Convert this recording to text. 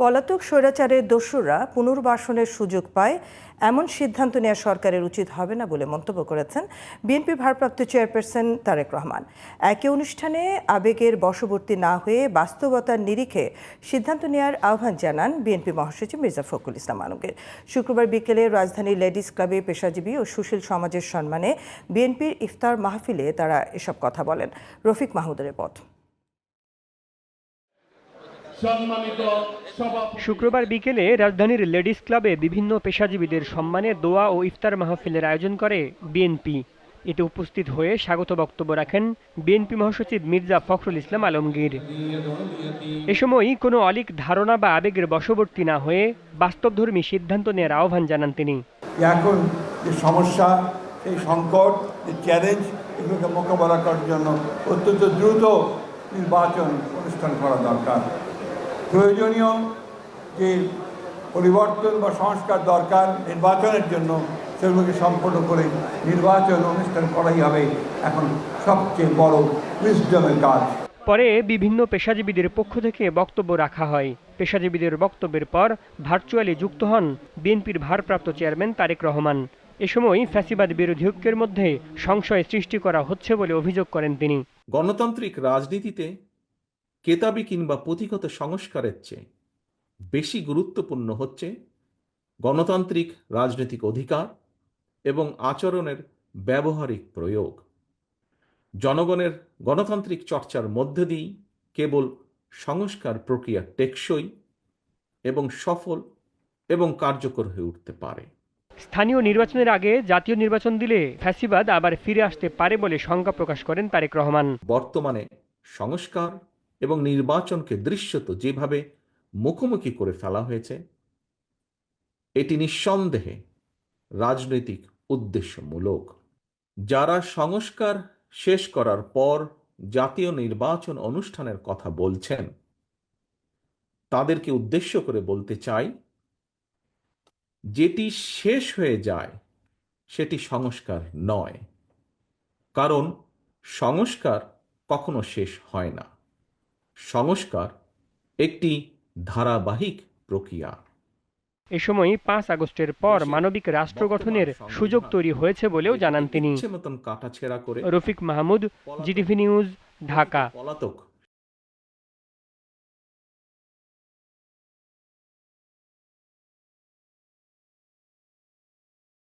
পলাতক স্বৈরাচারের দস্যুরা পুনর্বাসনের সুযোগ পায়, এমন সিদ্ধান্ত নেওয়া সরকারের উচিত হবে না বলে মন্তব্য করেছেন বিএনপি ভারপ্রাপ্ত চেয়ারপারসন তারেক রহমান। একই অনুষ্ঠানে আবেগের বশবর্তী না হয়ে বাস্তবতার নিরিখে সিদ্ধান্ত নেওয়ার আহ্বান জানান বিএনপি মহাসচিব মির্জা ফখরুল ইসলাম আলমগীর। শুক্রবার বিকেলে রাজধানীর লেডিস ক্লাবে পেশাজীবী ও সুশীল সমাজের সম্মানে বিএনপির ইফতার মাহফিলে তারা এসব কথা বলেন। রফিক মাহমুদের পথ শুক্রবার বিকেলে রাজধানীর লেডিস ক্লাবে বিভিন্ন পেশাজীবীদের সম্মানে দোয়া ও ইফতার মাহফিলের আয়োজন করে বিএনপি। এতে উপস্থিত হয়ে স্বাগত বক্তব্য রাখেন বিএনপি মহাসচিব মির্জা ফখরুল ইসলাম আলমগীর। এ সময় কোনো অলিক ধারণা বা আবেগের বশবর্তী না হয়ে বাস্তবধর্মী সিদ্ধান্ত নেওয়ার আহ্বান জানান তিনি। এখন যে সমস্যা সেই সংকট যে চ্যালেঞ্জ এগুলোকে মোকাবেলা করার জন্য অত্যন্ত দ্রুত নির্বাচন অনুষ্ঠান করা দরকার। প্রয়োজনীয় যে পরিবর্তন বা সংস্কার দরকার নির্বাচনের জন্য সেগুলোকে সম্পন্ন করে নির্বাচন অনুষ্ঠান করাই হবে এখন সবচেয়ে বড় উইজডমের কাজ। পরে বিভিন্ন পেশাজীবীদের পক্ষ থেকে বক্তব্য রাখা হয়। পেশাজীবীদের বক্তব্যের পর ভার্চুয়ালি যুক্ত হন বিএনপির ভারপ্রাপ্ত চেয়ারম্যান তারেক রহমান। এ সময় ফ্যাসিবাদ বিরোধী ঐক্যের মধ্যে সংশয় সৃষ্টি করা হচ্ছে বলে অভিযোগ করেন তিনি। গণতান্ত্রিক রাজনীতিতে কেতাবি কিংবা পুঁথিগত সংস্কারের চেয়ে বেশি গুরুত্বপূর্ণ হচ্ছে গণতান্ত্রিক রাজনৈতিক অধিকার এবং আচরণের ব্যবহারিক প্রয়োগ। জনগণের গণতান্ত্রিক চর্চার মধ্যে দিয়েই কেবল সংস্কার প্রক্রিয়া টেকসই এবং সফল এবং কার্যকর হয়ে উঠতে পারে। স্থানীয় নির্বাচনের আগে জাতীয় নির্বাচন দিলে ফ্যাসিবাদ আবার ফিরে আসতে পারে বলে শঙ্কা প্রকাশ করেন তারেক রহমান। বর্তমানে সংস্কার এবং নির্বাচনকে দৃশ্যত যেভাবে মুখোমুখি করে ফেলা হয়েছে, এটি নিঃসন্দেহে রাজনৈতিক উদ্দেশ্যমূলক। যারা সংস্কার শেষ করার পর জাতীয় নির্বাচন অনুষ্ঠানের কথা বলছেন, তাদেরকে উদ্দেশ্য করে বলতে চাই, যেটি শেষ হয়ে যায় সেটি সংস্কার নয়, কারণ সংস্কার কখনো শেষ হয় না। সংস্কার একটি ধারাবাহিক প্রক্রিয়া। এ সময় পাঁচ আগস্টের পর মানবিক রাষ্ট্র গঠনের সুযোগ তৈরি হয়েছে বলেও জানান তিনি। Rafiq Mahmud GTV news Dhaka. পলাতক